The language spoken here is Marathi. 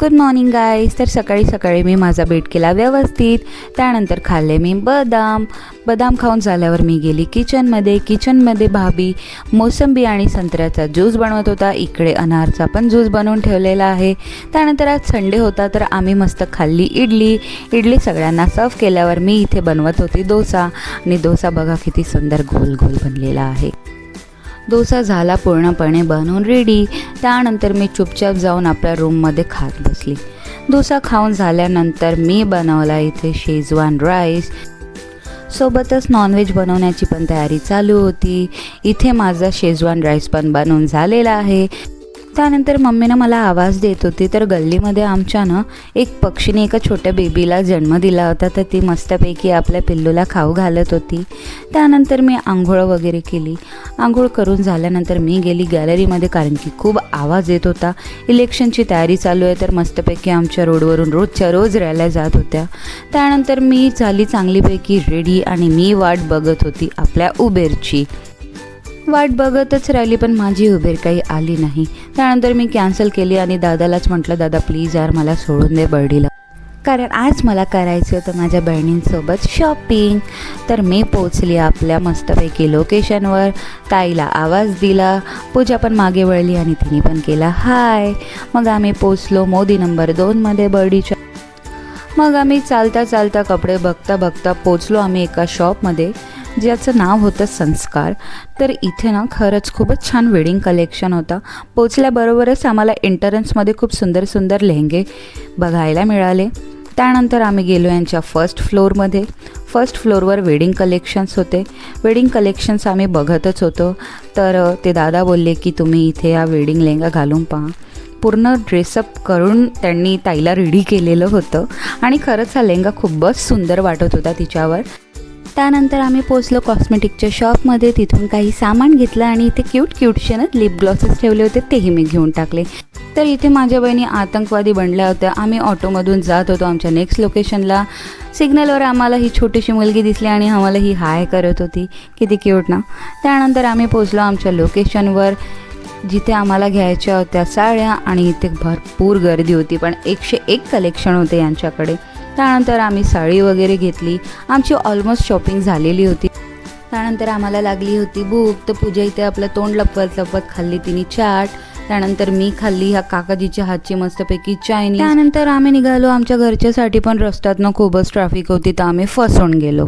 गुड मॉर्निंग गाईज तर सकाळी सकाळी मी माझा बेट केला व्यवस्थित. त्यानंतर खाल्ले मी बदाम. बदाम खाऊन झाल्यावर मी गेली किचनमध्ये. किचनमध्ये भाभी मोसंबी आणि संत्र्याचा ज्यूस बनवत होता. इकडे अनारचा पण ज्यूस बनवून ठेवलेला आहे. त्यानंतर आज संडे होता तर आम्ही मस्त खाल्ली इडली. इडली सगळ्यांना सर्व केल्यावर मी इथे बनवत होती डोसा. आणि डोसा बघा किती सुंदर गोल गोल बनलेला आहे. डोसा झाला पूर्णपणे बनवून रेडी त्यानंतर मी चुपचाप जाऊन आपल्या रूममध्ये खात बसली. डोसा खाऊन झाल्यानंतर मी बनवला इथे शेजवान राईस सोबतच नॉनव्हेज बनवण्याची पण तयारी चालू होती. इथे माझा शेजवान राईस पण बनवून झालेला आहे. त्यानंतर मम्मीनं मला आवाज देत होती तर गल्लीमध्ये आमच्यानं एक पक्षीने एका छोट्या बेबीला जन्म दिला होता तर ती मस्तपैकी आपल्या पिल्लूला खाऊ घालत होती. त्यानंतर मी आंघोळ वगैरे केली. आंघोळ करून झाल्यानंतर मी गेली गॅलरीमध्ये कारण की खूप आवाज येत होता. इलेक्शनची तयारी चालू आहे तर मस्तपैकी आमच्या रोडवरून रोजच्या रोज रॅल्या जात होत्या. त्यानंतर मी झाली चांगलीपैकी रेडी आणि मी वाट बघत होती आपल्या उबेरची वाट बघतच राहिली पण माझी उबेर काही आली नाही. त्यानंतर मी कॅन्सल केली आणि दादालाच म्हटलं दादा प्लीज यार मला सोडून दे बर्डीला. कारण आज मला करायचं होतं माझ्या बहिणींसोबत शॉपिंग तर मी पोचली आपल्या मस्तपैकी लोकेशनवर ताईला आवाज दिला. पूजा पण मागे वळली आणि तिने पण केला हाय मग आम्ही पोचलो मोदी नंबर दोनमध्ये बर्डीच्या. मग आम्ही चालता चालता कपडे बघता बघता पोचलो आम्ही एका शॉपमध्ये ज्याचं नाव होतं संस्कार. तर इथे ना खरंच खूपच छान वेडिंग कलेक्शन होतं. पोचल्याबरोबरच आम्हाला एंटरन्समध्ये खूप सुंदर सुंदर लेहंगे बघायला मिळाले. त्यानंतर आम्ही गेलो यांच्या फर्स्ट फ्लोअरमध्ये फर्स्ट फ्लोअरवर वेडिंग कलेक्शन्स होते. वेडिंग कलेक्शन्स आम्ही बघतच होतो. तर ते दादा बोलले की तुम्ही इथे या वेडिंग लेहंगा घालून पहा. पूर्ण ड्रेसअप करून त्यांनी ताईला रेडी केलेलं होतं. आणि खरंच हा लेहंगा खूपच सुंदर वाटत होता तिच्यावर. त्यानंतर आम्ही पोचलो कॉस्मेटिकच्या शॉपमध्ये तिथून काही सामान घेतलं आणि इथे क्यूट क्यूटचे ना लिप ग्लॉसेस ठेवले होते तेही मी घेऊन टाकले. तर इथे माझ्या बहिणी आतंकवादी बनल्या होत्या. आम्ही ऑटोमधून जात होतो आमच्या नेक्स्ट लोकेशनला सिग्नलवर आम्हाला ही छोटीशी मुलगी दिसली आणि आम्हाला ही हाय करत होती. किती क्यूट ना. त्यानंतर आम्ही पोचलो आमच्या लोकेशनवर जिथे आम्हाला घ्यायच्या होत्या साड्या आणि इथे भरपूर गर्दी होती. पण एकशे एक कलेक्शन होते यांच्याकडे. त्यानंतर आम्ही साडी वगैरे घेतली. आमची ऑलमोस्ट शॉपिंग झालेली होती. त्यानंतर आम्हाला लागली होती भूक. तर पूजा इथे आपलं तोंड लपवत लपवत खाल्ली तिने चाट. त्यानंतर मी खाल्ली ह्या काकाजीच्या हातची मस्तपैकी चायनी. त्यानंतर आम्ही निघालो. आमच्या घरच्यासाठी पण रस्त्यातनं खूपच ट्रॅफिक होती. तर आम्ही फसून गेलो.